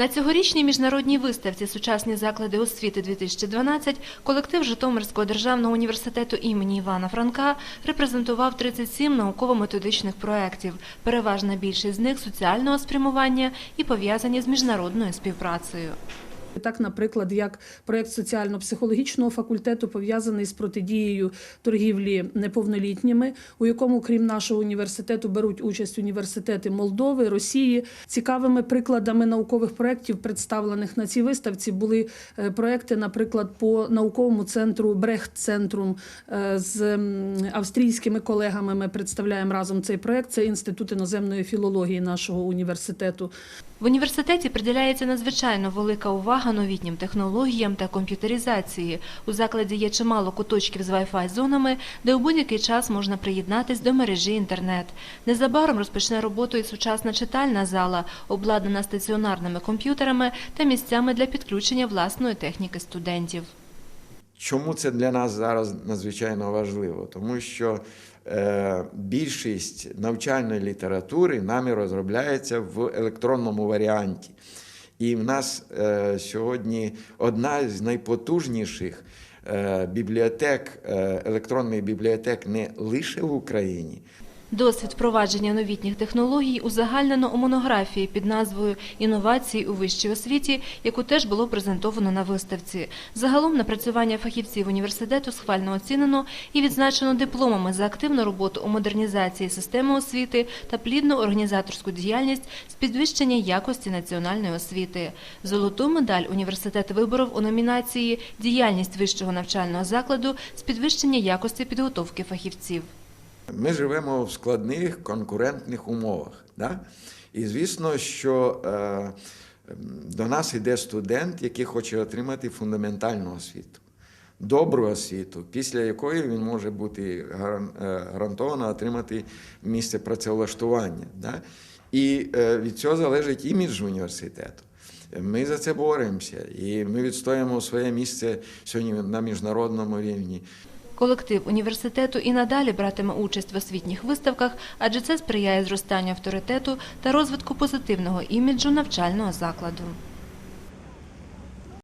На цьогорічній міжнародній виставці Сучасні заклади освіти 2012 колектив Житомирського державного університету імені Івана Франка репрезентував 37 науково-методичних проєктів. Переважна більшість з них соціального спрямування і пов'язані з міжнародною співпрацею. Так, наприклад, як проєкт соціально-психологічного факультету пов'язаний з протидією торгівлі неповнолітніми, у якому, крім нашого університету, беруть участь університети Молдови, Росії. Цікавими прикладами наукових проєктів, представлених на цій виставці, були е, проєкти, наприклад, по науковому центру Брехт-центрум е, з австрійськими колегами. Ми представляємо разом цей проєкт. Це інститут іноземної філології нашого університету. В університеті приділяється надзвичайно велика увага новітнім технологіям та комп'ютеризації. У закладі є чимало куточків з Wi-Fi зонами, де у будь-який час можна приєднатись до мережі інтернет. Незабаром розпочне роботу і сучасна читальна зала, обладнана стаціонарними комп'ютерами та місцями для підключення власної техніки студентів. Чому це для нас зараз надзвичайно важливо? Тому що е, більшість навчальної літератури нами розробляється в електронному варіанті. І в нас е, сьогодні одна з найпотужніших е, бібліотек, е, електронних бібліотек не лише в Україні, Досвід впровадження новітніх технологій узагальнено у монографії під назвою Інновації у вищій освіті, яку теж було презентовано на виставці. Загалом напрацювання фахівців університету схвально оцінено і відзначено дипломами за активну роботу у модернізації системи освіти та плідну організаторську діяльність з підвищення якості національної освіти. Золоту медаль університет виборов у номінації Діяльність вищого навчального закладу з підвищення якості підготовки фахівців. Ми живемо в складних конкурентних умовах. Да? І звісно, що е, до нас йде студент, який хоче отримати фундаментальну освіту, добру освіту, після якої він може бути е, гарантовано отримати місце працевлаштування. Да? І е, від цього залежить імідж університету. Ми за це боремося, і ми відстоїмо своє місце сьогодні на міжнародному рівні. Колектив університету і надалі братиме участь в освітніх виставках, адже це сприяє зростанню авторитету та розвитку позитивного іміджу навчального закладу.